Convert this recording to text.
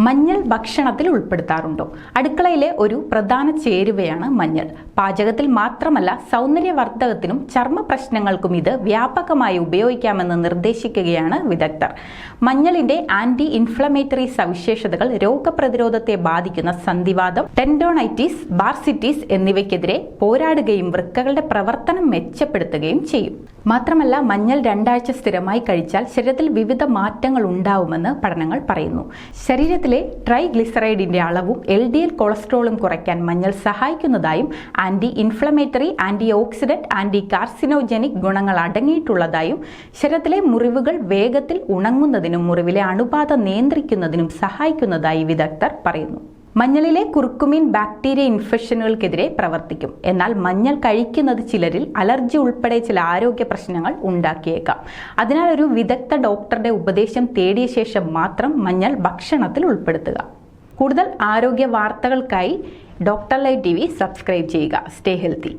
മഞ്ഞൾ ഭക്ഷണത്തിൽ ഉൾപ്പെടുത്താറുണ്ടോ? അടുക്കളയിലെ ഒരു പ്രധാന ചേരുവയാണ് മഞ്ഞൾ. പാചകത്തിൽ മാത്രമല്ല സൗന്ദര്യവർദ്ധകത്തിനും ചർമ്മ പ്രശ്നങ്ങൾക്കും ഇത് വ്യാപകമായി ഉപയോഗിക്കാമെന്ന് നിർദ്ദേശിക്കുകയാണ് വിദഗ്ധർ. മഞ്ഞളിന്റെ ആന്റി ഇൻഫ്ലമേറ്ററി സവിശേഷതകൾ രോഗപ്രതിരോധത്തെ ബാധിക്കുന്ന സന്ധിവാദം ടെൻഡോണൈറ്റിസ് ബാർസിറ്റിസ് എന്നിവയ്ക്കെതിരെ പോരാടുകയും വൃക്കകളുടെ പ്രവർത്തനം മെച്ചപ്പെടുത്തുകയും ചെയ്യും. മാത്രമല്ല മഞ്ഞൾ രണ്ടാഴ്ച സ്ഥിരമായി കഴിച്ചാൽ ശരീരത്തിൽ വിവിധ മാറ്റങ്ങൾ ഉണ്ടാവുമെന്ന് പഠനങ്ങൾ പറയുന്നു. ശരീരത്തിലെ ട്രൈഗ്ലിസറൈഡിന്റെ അളവും എൽ ഡി എൽ കൊളസ്ട്രോളും കുറയ്ക്കാൻ മഞ്ഞൾ സഹായിക്കുന്നതായും anti inflammatory anti oxidant anti carcinogenic ഗുണങ്ങൾ അടങ്ങിയിട്ടുള്ളതായും ശരീരത്തിലെ മുറിവുകൾ വേഗത്തിൽ ഉണങ്ങുന്നതിനും മുറിവിലെ അണുബാധ നിയന്ത്രിക്കുന്നതിനും സഹായിക്കുന്നതായി വിദഗ്ധർ പറയുന്നു. മഞ്ഞളിലെ കുറുക്കുമീൻ ബാക്ടീരിയ ഇൻഫെക്ഷനുകൾക്കെതിരെ പ്രവർത്തിക്കും. എന്നാൽ മഞ്ഞൾ കഴിക്കുന്നത് ചിലരിൽ അലർജി ഉൾപ്പെടെ ചില ആരോഗ്യ പ്രശ്നങ്ങൾ ഉണ്ടാക്കിയേക്കാം. അതിനാൽ ഒരു വിദഗ്ധ ഡോക്ടറുടെ ഉപദേശം തേടിയ ശേഷം മാത്രം മഞ്ഞൾ ഭക്ഷണത്തിൽ ഉൾപ്പെടുത്തുക. കൂടുതൽ ആരോഗ്യ വാർത്തകൾക്കായി doctor light T V subscribe ചെയ്യുക. Stay healthy.